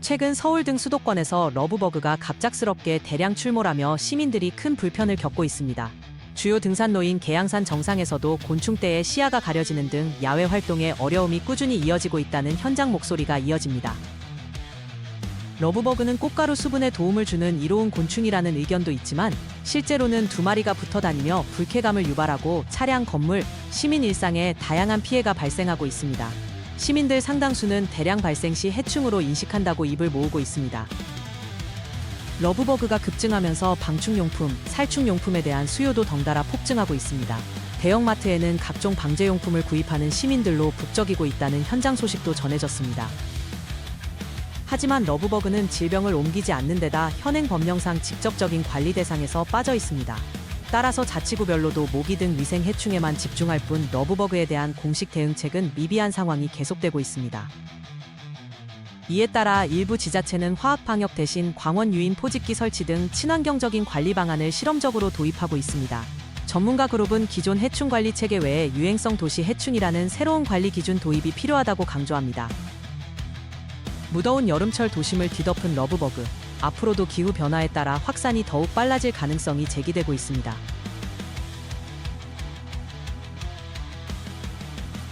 최근 서울 등 수도권에서 러브버그가 갑작스럽게 대량 출몰하며 시민들이 큰 불편을 겪고 있습니다. 주요 등산로인 계양산 정상에서도 곤충떼의 시야가 가려지는 등 야외 활동에 어려움이 꾸준히 이어지고 있다는 현장 목소리가 이어집니다. 러브버그는 꽃가루 수분에 도움을 주는 이로운 곤충이라는 의견도 있지만 실제로는 두 마리가 붙어 다니며 불쾌감을 유발하고 차량, 건물, 시민 일상에 다양한 피해가 발생하고 있습니다. 시민들 상당수는 대량 발생 시 해충으로 인식한다고 입을 모으고 있습니다. 러브버그가 급증하면서 방충용품, 살충용품에 대한 수요도 덩달아 폭증하고 있습니다. 대형마트에는 각종 방제용품을 구입하는 시민들로 북적이고 있다는 현장 소식도 전해졌습니다. 하지만 러브버그는 질병을 옮기지 않는 데다 현행 법령상 직접적인 관리 대상에서 빠져 있습니다. 따라서 자치구별로도 모기 등 위생 해충에만 집중할 뿐 러브버그에 대한 공식 대응책은 미비한 상황이 계속되고 있습니다. 이에 따라 일부 지자체는 화학 방역 대신 광원 유인 포집기 설치 등 친환경적인 관리 방안을 실험적으로 도입하고 있습니다. 전문가 그룹은 기존 해충 관리 체계 외에 유행성 도시 해충이라는 새로운 관리 기준 도입이 필요하다고 강조합니다. 무더운 여름철 도심을 뒤덮은 러브버그. 앞으로도 기후 변화에 따라 확산이 더욱 빨라질 가능성이 제기되고 있습니다.